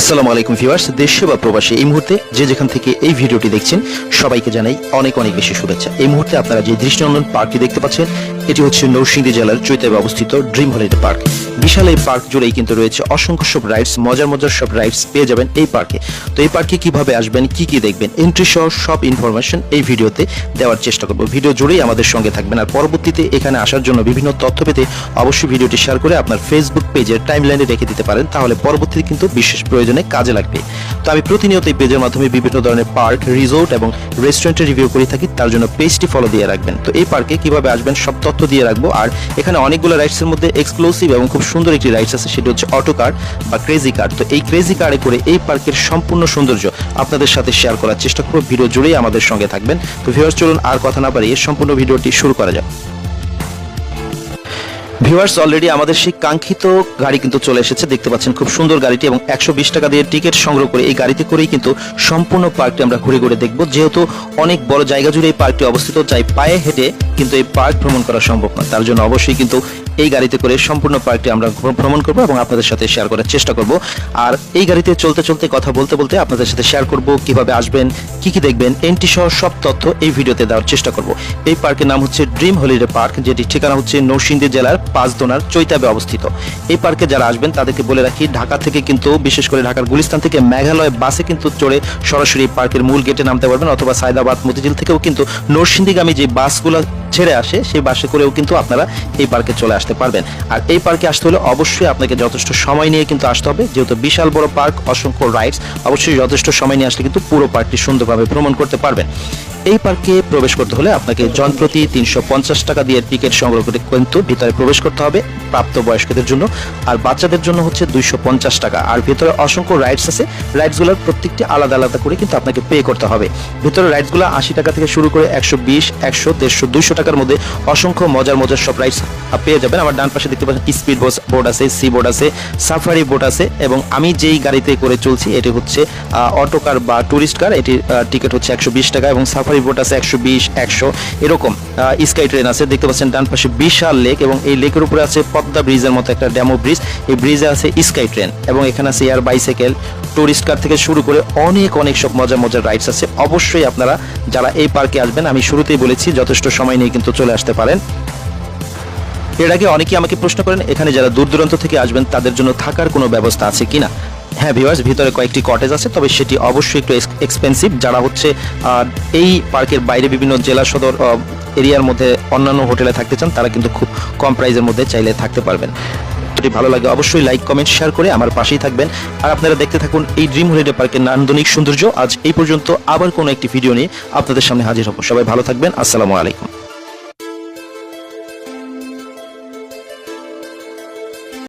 আসসালামু আলাইকুম ভিউয়ার্স, দেশে বা প্রবাসী, এই মুহূর্তে যে যেখান থেকে এই ভিডিওটি দেখছেন, সবাইকে জানাই অনেক অনেক বেশি শুভেচ্ছা। এই মুহূর্তে আপনারা যে দৃষ্টিনন্দন পার্কটি দেখতে পাচ্ছেন, এটি হচ্ছে নরসিংদী জেলার চৈতাবে অবস্থিত ড্রিম হলিডে পার্ক। বিশাল এই পার্ক জুড়েই কিন্তু রয়েছে। অসংখ্য সব রাইডস মজার মজার সব রাইডস পেয়ে যাবেন এই পার্কে। তো এই পার্কে কীভাবে আসবেন, কি কি দেখবেন এন্ট্রি সহ সব ইনফরমেশন এই ভিডিওতে দেওয়ার চেষ্টা করব। ভিডিও জুড়েই আমাদের সঙ্গে থাকবেন। আর পরবর্তীতে এখানে আসার জন্য বিভিন্ন তথ্য পেতে অবশ্যই ভিডিওটি শেয়ার করে আপনার ফেসবুক পেজের টাইমলাইনে রেখে দিতে পারেন। তাহলে পরবর্তীতে কিন্তু বিশেষ প্রয়োজনে কাজে লাগবে। তো আমি প্রতিনিয়ত এই পেজের মাধ্যমে বিভিন্ন ধরনের পার্ক রিসোর্ট এবং রেস্টুরেন্টের রিভিউ করে থাকি। তার জন্য পেজটি ফলো দিয়ে রাখবেন। তো এই পার্কে কীভাবে আসবেন, সব তথ্য দিয়ে রাখব। আর এখানে অনেকগুলো রাইডসের মধ্যে এক্সক্লুসিভ এবং খুব সুন্দর একটি রাইডস আছে, সেটি হচ্ছে অটো কার বা ক্রেজি কার তো এই ক্রেজি কারে করে এই পার্কের সম্পূর্ণ সৌন্দর্য আপনাদের সাথে শেয়ার করার চেষ্টা করব। ভিডিও জুড়েই আমাদের সঙ্গে থাকবেন। তো ভিউয়ার্স চলুন আর কথা না বাড়িয়ে সম্পূর্ণ ভিডিওটি শুরু করা যাক। ভিউয়ার্স অলরেডি আমাদের সেই কাঙ্ক্ষিত গাড়ি কিন্তু চলে এসেছে। দেখতে পাচ্ছেন খুব সুন্দর গাড়িটি এবং একশো বিশ টাকা দিয়ে টিকিট সংগ্রহ করে এই গাড়িতে করেই কিন্তু সম্পূর্ণ পার্কটি আমরা ঘুরে ঘুরে দেখব। যেহেতু অনেক বড় জায়গা জুড়ে এই পার্কটি অবস্থিত চাই পায়ে হেঁটে কিন্তু এই পার্ক ভ্রমণ করা সম্ভব না। তার জন্য অবশ্যই কিন্তু এই গাড়িতে করে সম্পূর্ণ পার্কটি আমরা ভ্রমণ করব এবং আপনাদের সাথে শেয়ার করার চেষ্টা করব। আর এই গাড়িতে চলতে চলতে কথা বলতে বলতে আপনাদের সাথে শেয়ার করব কীভাবে আসবেন, কি কি দেখবেন এন্ট্রি সহ সব তথ্য এই ভিডিওতে দেওয়ার চেষ্টা করব। এই পার্কের নাম হচ্ছে ড্রিম হলিডে পার্ক যেটি ঠিকানা হচ্ছে নরসিংদী জেলার পাঁচদোনার চৈতাবে অবস্থিত। এই পার্কে যারা আসবেন, তাদেরকে বলে রাখি, ঢাকা থেকে কিন্তু, বিশেষ করে ঢাকার গুলিস্তান থেকে মেঘালয় বাসে কিন্তু চড়ে সরাসরি পার্কের মূল গেটে নামতে পারবেন অথবা সায়দাবাদ মতিঝিল থেকেও কিন্তু নরসিংদীগামী যে বাসগুলো ছেড়ে আসে, সেই বাসে করেও কিন্তু আপনারা এই পার্কে চলে আসতে পারবেন। আর এই পার্কে আসতে হলে অবশ্যই আপনাকে যথেষ্ট সময় নিয়ে কিন্তু আসতে হবে। যেহেতু বিশাল বড় পার্ক, অসংখ্য রাইডস, অবশ্যই যথেষ্ট সময় নিয়ে আসলে কিন্তু পুরো পার্কটি সুন্দরভাবে ভ্রমণ করতে পারবেন। এই পার্কে প্রবেশ করতে হলে আপনাকে জনপ্রতি তিনশো পঞ্চাশ টাকা দিয়ে টিকিট সংগ্রহ করে কিন্তু ভিতরে প্রবেশ করতে হবে প্রাপ্ত বয়স্কদের জন্য, আর বাচ্চাদের জন্য হচ্ছে দুইশো পঞ্চাশ টাকা। আর ভিতরে অসংখ্য রাইডস আছে। রাইডসগুলোর প্রত্যেকটি আলাদা আলাদা করে কিন্তু আপনাকে পে করতে হবে। ভিতরে রাইডসগুলো আশি টাকা থেকে শুরু করে একশো বিশ, একশো, দেড়শো, দুইশো টাকার মধ্যে অসংখ্য মজার মজার সব রাইডস পেয়ে যাবেন। আমার ডান পাশে দেখতে পাচ্ছেন স্পিড বোর্ড আছে সি বোর্ড আছে সাফারি বোট আছে, এবং আমি যেই গাড়িতে করে চলছি, এটি হচ্ছে অটো কার বা টুরিস্ট কার এটির টিকিট হচ্ছে একশো বিশ টাকা, এবং সাফারি বোট আছে একশো বিশ, একশো, এরকম স্কাই ট্রেন আছে। দেখতে পাচ্ছেন ডান পাশে বিশাল লেক এবং এই লেকের উপরে আছে পদ্মা ব্রিজের মতো একটা ড্যামো ব্রিজ। এই ব্রিজে আছে স্কাই ট্রেন এবং এখানে আছে এয়ার বাইসাইকেল টুরিস্ট কার থেকে শুরু করে অনেক অনেক সব মজার মজার রাইডস আছে। অবশ্যই আপনারা যারা এই পার্কে আসবেন, আমি শুরুতেই বলেছি, যথেষ্ট সময় নিয়ে কিন্তু চলে আসতে পারেন। এর আগে অনেকেই আমাকে প্রশ্ন করেন, এখানে যারা দূর দূরান্ত থেকে আসবেন, তাদের জন্য থাকার কোনো ব্যবস্থা আছে কিনা? হ্যাঁ ভিউয়ার্স ভিতরে কয়েকটি কটেজ আছে, তবে সেটি অবশ্যই একটু এক্সপেন্সিভ যারা হচ্ছে এই পার্কের বাইরে বিভিন্ন জেলা সদর এরিয়ার মধ্যে অন্যান্য হোটেলে থাকতে চান, তারা কিন্তু খুব কম প্রাইসের মধ্যে চাইলে থাকতে পারবেন। যদি ভালো লাগে, অবশ্যই লাইক কমেন্ট শেয়ার করে আমার পাশেই থাকবেন। আর আপনারা দেখতে থাকুন এই ড্রিম হলিডে পার্কের নান্দনিক সৌন্দর্য। আজ এই পর্যন্ত আবার কোনো একটি ভিডিও নিয়ে আপনাদের সামনে হাজির হব। সবাই ভালো থাকবেন। আসসালামু আলাইকুম।